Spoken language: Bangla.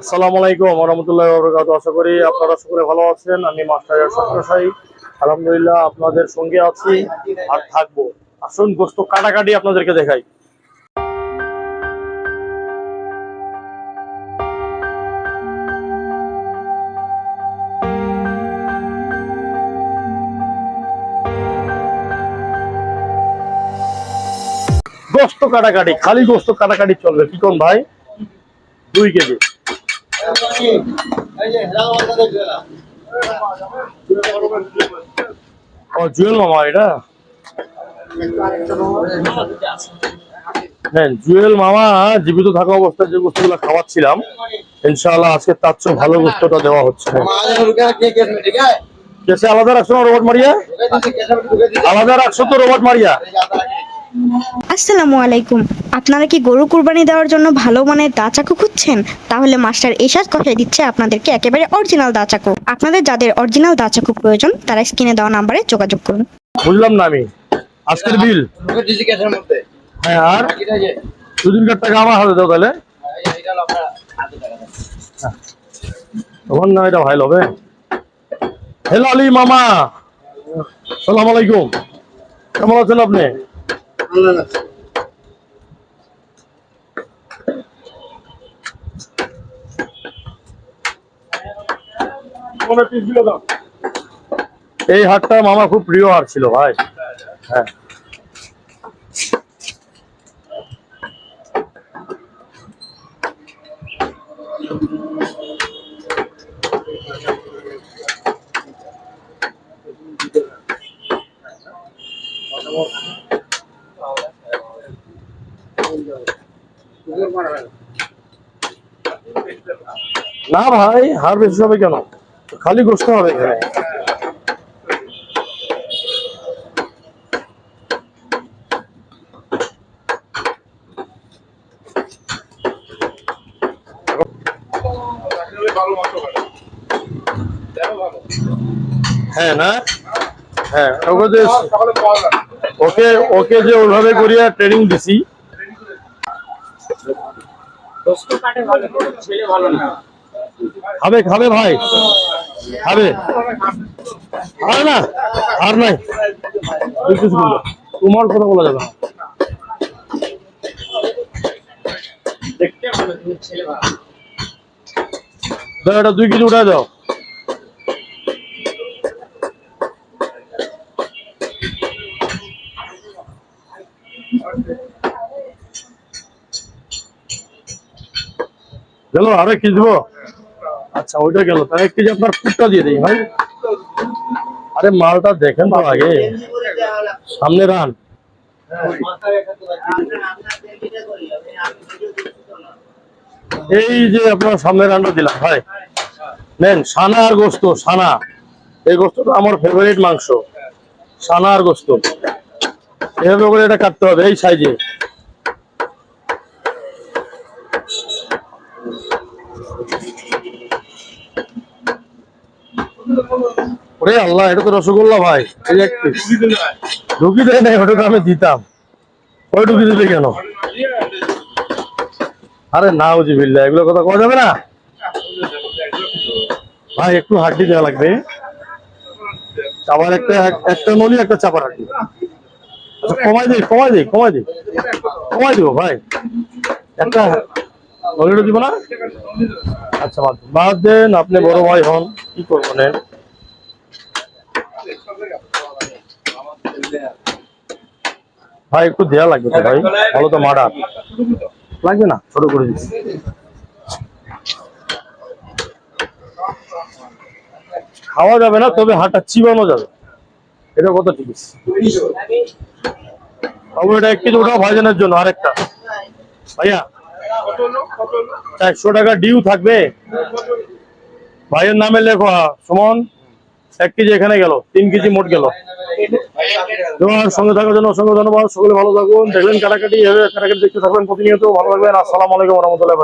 আসসালামু আলাইকুম রহমতুল্লাহ বরকাত আশা করি আপনারা সকলে ভালো আছেন, আমি মাস্টার সত্যসাই আলহামদুলিল্লাহ আপনাদের সঙ্গে আছি আর থাকব। আসুন, গোস্ত কাটাকাটি আপনাদেরকে দেখাই। গোস্ত কাটাকাটি, খালি গোস্ত কাটাকাটি চলবে। কি কোন ভাই, দুই কেজি। ও, জুয়েল মামা এটা? হ্যাঁ জুয়েল মামা, জীবিত থাকা অবস্থায় যে গোস্তগুলো খাওয়াচ্ছিলাম, ইনশাআল্লাহ আজকে তার চেয়ে ভালো গোস্তটা দেওয়া হচ্ছে। কেসে আলাদা রাখছো না, রোবট মারিয়া? আলাদা রাখছো তো রোবট মারিয়া? আসসালামু আলাইকুম। আপনারা কি গরু কুরবানি দেওয়ার জন্য ভালো মানের দা চাকু খুঁজছেন? তাহলে মাস্টার এসাজ কথাই দিচ্ছে আপনাদেরকে একেবারে অরিজিনাল দা চাকু। আপনাদের যাদের অরিজিনাল দা চাকু প্রয়োজন তারা স্ক্রিনে দেওয়া নাম্বারে যোগাযোগ করুন। বুঝলাম না আমি। আজকের বিল। হ্যাঁ আর? দুদিন কার টাকা আমার হাতে দাও তাহলে। তখন না এটা ভাই হবে। হ্যালো আলী মামা। সালাম আলাইকুম। কেমন আছেন আপনি? এই হাটটা মামা খুব প্রিয় হাট ছিল ভাই। হ্যাঁ। না ভাই, হার বেশি হবে কেন? খালি গোস্ত হবে এখানে। হ্যাঁ না? হ্যাঁ ওকে ওকে যে ওইভাবে করিয়া ট্রেনিং দিছি খাবে খাবে ভাই। খাবে। আর না আর নাই। তোমার কথা বলা যাবে এটা দুই কেজি উঠায় দাও। আরও আচ্ছা ওইটা গেল। আপনার ফুটটা দিয়ে দিই ভাই। আরে, মালটা দেখেন তো আগে। সামনে রান। এই যে আপনার সামনে রানটা দিলাম ভাই। নেন, সানা আর গোস্ত, সানা। এই গোস্তটা আমার ফেভারিট মাংস। সানা আর গোস্ত। এভাবে করে এটা কাটতে হবে, এই সাইজে ওরে আল্লাহ, এটা তো রসগোল্লা ভাই। ঢুকি দেয় নাই আমি দিতাম। ওই ঢুকি দিলে কেন? আরে না বিল্লা এগুলো কথা যাবে না? ভাই, একটু হাড্ডি দেওয়া লাগবে। একটা একটা নলি, একটা চাপার হাড্ডি। আচ্ছা কমাই দিই কমাই দিই কমাই দিই কমাই দিব, ভাই। একটা নলিটা দিব না? আচ্ছা বাদ। বাদ দেন, আপনি বড় ভাই হন, কি করবেন ভাই, একটু দেয়া লাগবে তো ভাই। ভালো তো মারা। লাগবে না? ছোট করে দিচ্ছি। খাওয়া যাবে না, তবে হাঁটা চিবানো যাবে। এটা কত আছে বাবু, এটা এক কেজি ওঠাও ভাইজানের জন্য আরেকটা। ভাইয়া, একশো টাকা ডিউ থাকবে। ভাইয়ের নামে লেখো সুমন। এক কেজি এখানে গেল, তিন কেজি মোট গেল। তোমার সঙ্গে থাকার জন্য অসংখ্য ধন্যবাদ। সকলে ভালো থাকুন। দেখবেন কাটাকাটি এভাবে কাটাকাটি দেখতে থাকবেন প্রতিনিয়ত। ভালো থাকবেন। আসসালামু আলাইকুম রহমতুল্লাহ